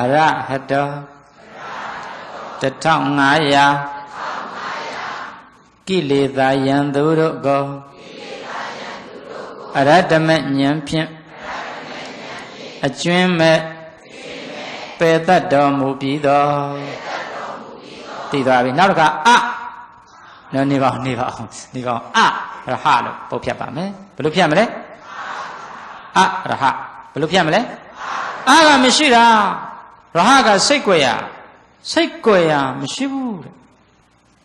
အရဟတော1500ကိလေသာယံသူတို့ကိုအရတမဉဏ်ဖြင့်အကျွင်းမဲ့ပယ်တတ်တော်မူပြီးတော့တည်သွားပြီနောက်တစ်ခါအနော်နေပါဦးနေပါအောင်နေပါအောင်အရဟလို့ပုတ်ဖြတ်ပါမယ်ဘယ်လိုဖြတ်မလဲအရဟဘယ်လိုဖြတ်မလဲအာကမရှိတာ ရဟကစိတ်ကြွယ်ရစိတ်ကြွယ်ရမရှိဘူးတဲ့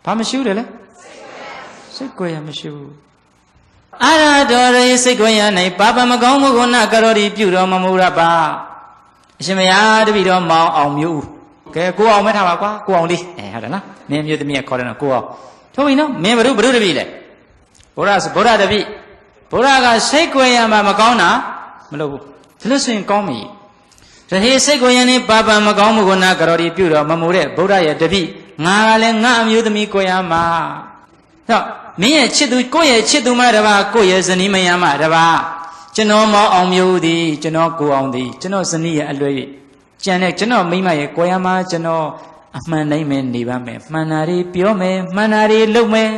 ဘာမရှိဘူးလေစိတ်ကြွယ်ရမရှိဘူးအာရတော်ရေစိတ်ကြွယ်ရ၌ပါပမကောင်းမှုကိုနာကရောဒီပြုတော်မမူရပါအရှင်မယားတပည့်တော်မောင်အောင်မျိုးကဲကိုအောင်မဲထားပါကွာကိုအောင်လေးအဲဟုတ်တယ်နော်မင်းမျိုးသမီးကခေါ်တယ်နော်ကိုအောင်ထုတ်ပြီနော်မင်းဘုရုဘုရုတပည့်လေဘုရားဘုရားတပည့်ဘုရားကစိတ်ကြွယ်ရမှာမကောင်းတာမလုပ်ဘူးဒါလို့ဆိုရင်ကောင်းပြီ ရဟေစိတ်ကိုယနေ့ပါပမကောင်းမှုကိုနာကရောဒီပြုတော်မမူတဲ့ဗုဒ္ဓရဲ့တပိငါကလည်းငါအမျိုးသမီးကိုရမှာတော့မင်းရဲ့ချစ်သူကိုယ့်ရဲ့ချစ်သူမတပါကိုယ့်ရဲ့ဇနီးမယားမတပါကျွန်တော်မောအောင်မျိုးသည်ကျွန်တော်ကိုအောင်သည်ကျွန်တော်ဇနီးရဲ့အလွဲ၍ကြံတဲ့ကျွန်တော်မိမရဲ့ကိုရမှာကျွန်တော်အမှန်တိုင်းပဲနေပါမယ်မှန်တာတွေပြောမယ်မှန်တာတွေလုပ်မယ်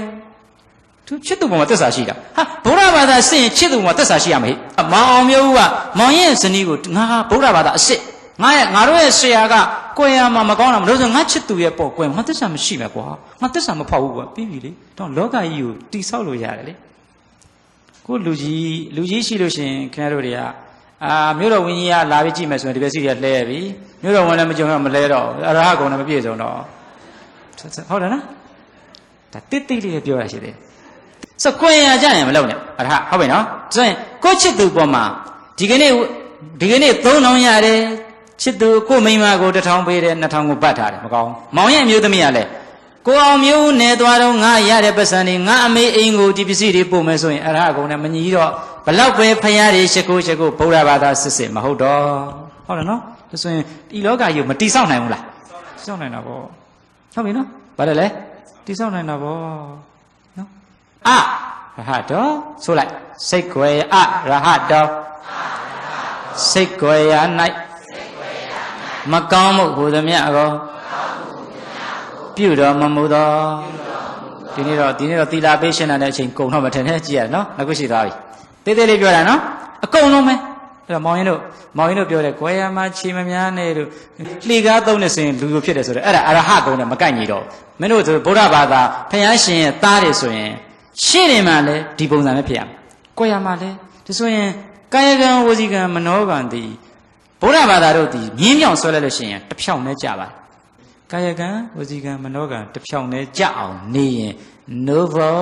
သူချစ်သူပေါ်မှာသက်စာရှိတာဟာဗုဒ္ဓဘာသာစစ်ရင်ချစ်သူပေါ်မှာသက်စာရှိရမယ်မောင်အောင်မျိုးကမောင်ရဲ့ဇနီးကိုငါဗုဒ္ဓဘာသာအစ်စ်ငါရဲ့ငါတို့ရဲ့ဆရာကကိုယ်ရမှာမကောင်းတာမလို့ဆိုငါချစ်သူရဲ့ပေါ့ကိုယ်ငါသက်စာမရှိမှာကွာငါသက်စာမဖောက်ဘူးကွာပြီးပြီလေတော့လောကကြီးကိုတိဆောက်လို့ရတယ်လေကိုလူကြီးလူကြီးရှိလို့ရှင်ခင်ဗျားတို့တွေကအာမြို့တော်ဝင်းကြီးကလာပြီးကြည့်မယ်ဆိုရင်ဒီဘက်စီကလှဲပြီမြို့တော်ဝင်လည်းမကြုံတော့မလဲတော့အရဟကုံလည်းမပြည့်စုံတော့ဟုတ်တယ်နော်ဒါတိတ်တိတ်လေးပြောရရှိတယ် စကွင်ရကြရင်မလုပ်နဲ့အရဟဟုတ်ပြီနော်ဆိုရင်ကိုချစ်သူပေါ်မှာဒီကနေ့ဒီကနေ့3000ရတယ်ချစ်သူကိုမိန်းမကို1000ပေးတယ်2000ကိုပတ်ထားတယ်မကောင်းမောင်ရဲ့မျိုးသမီးကလည်းကိုအောင်မျိုးနဲ့သွားတော့ငါရတဲ့ပတ်စံတွေငါအမေအိမ်ကိုဒီပစ္စည်းတွေပို့မယ်ဆိုရင်အရဟကုံနဲ့မညီတော့ဘလောက်ပဲဖရားတွေရှိခိုးရှိခိုးဗုဒ္ဓဘာသာစစ်စစ်မဟုတ်တော့ဟုတ်တယ်နော်ဒါဆိုရင်ဒီလောကကြီးကိုမတိဆောက်နိုင်ဘူးလားတိဆောက်နိုင်တာပေါ့ဟုတ်ပြီနော်ဘာလဲလဲတိဆောက်နိုင်တာပေါ့နော် အရဟတောဆိုလိုက်စိတ်ွယ်အရဟတောစိတ်ွယ်ရ၌မကောင်းမှုဟူသည်မြတ်ကောပြုတော်မမူသောဒီနေ့တော့ဒီနေ့တော့သီလာပေးရှင်းတဲ့အချိန်ကုန်တော့မထင်နဲ့ကြည့်ရနော်ငါခုရှိသွားပြီတေးသေးလေးပြောတာနော်အကုန်လုံးပဲအဲ့တော့မောင်ရင်တို့မောင်ရင်တို့ပြောတယ်ကွယ်ရမှာခြေမများနဲ့တို့လှေကားသုံးနေစဉ်လူလိုဖြစ်တယ်ဆိုတော့အဲ့ဒါအရဟကုံနဲ့မကိုက်ညီတော့မင်းတို့ဆိုဗုဒ္ဓဘာသာဖျားရှင်ရဲ့သားတယ်ဆိုရင် ရှင်းတယ်မှလည်းဒီပုံစံပဲဖြစ်ရမယ်ကွယ်ရမှာလည်းဒါဆိုရင်ကာယကံဝစီကံမနောကံဒီဗုဒ္ဓဘာသာတို့ဒီမြင်းမြောင်ဆွဲလိုက်လို့ရှိရင်တဖြောင်းနဲ့ကြပါကာယကံဝစီကံမနောကံတဖြောင်းနဲ့ကြအောင်နေရင် novel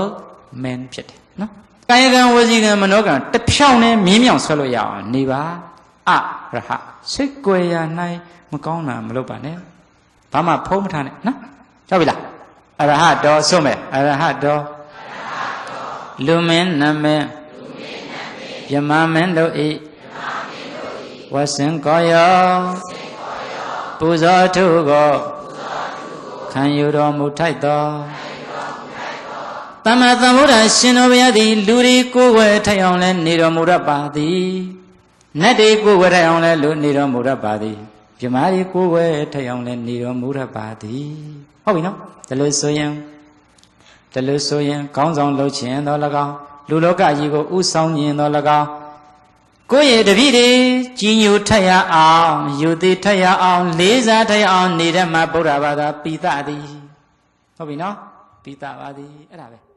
man ဖြစ်တယ်နော်ကာယကံဝစီကံမနောကံတဖြောင်းနဲ့မြင်းမြောင်ဆွဲလို့ရအောင်နေပါအရဟစိတ်ကြွယ်ရ၌မကောင်းတာမလုပ်ပါနဲ့ဘာမှဖုံးမထားနဲ့နော်ကြောက်ပြီလားအရဟတော်ဆုံးမယ်အရဟတော် လူမင်းနမင်းယမမင်းတို့ဤဝဆင်ကောယောပူဇော်ထုကိုခံယူတော်မူထိုက်တော်သမ္မာသမ္ဗုဒ္ဓရှင်တော်ဘုရားသည်လူတွေကိုယ်ဝဲထိုက်အောင်လဲနေတော်မူရပါသည်နတ်တွေကိုယ်ဝဲထိုက်အောင်လဲလူနေတော်မူရပါသည်ပြမာတွေကိုယ်ဝဲထိုက်အောင်လဲနေတော်မူရပါသည်ဟုတ်ပြီနော်ဒါလို့ဆိုရင် ဒါလို့ဆိုရင်ကောင်းဆောင်လုပ်ခြင်းတော်၎င်းလူလောကကြီးကိုဥဆောင်ခြင်းတော်၎င်းကိုယ့်ရဲ့တပည့်တွေကြီးညိုထက်ရအောင်ယူသေးထက်ရအောင် လေးစားထက်ရအောင် နေတဲ့မှာဗုဒ္ဓဘာသာပိသသည်ဟုတ်ပြီနော်ပိသပါသည်အဲ့ဒါပဲ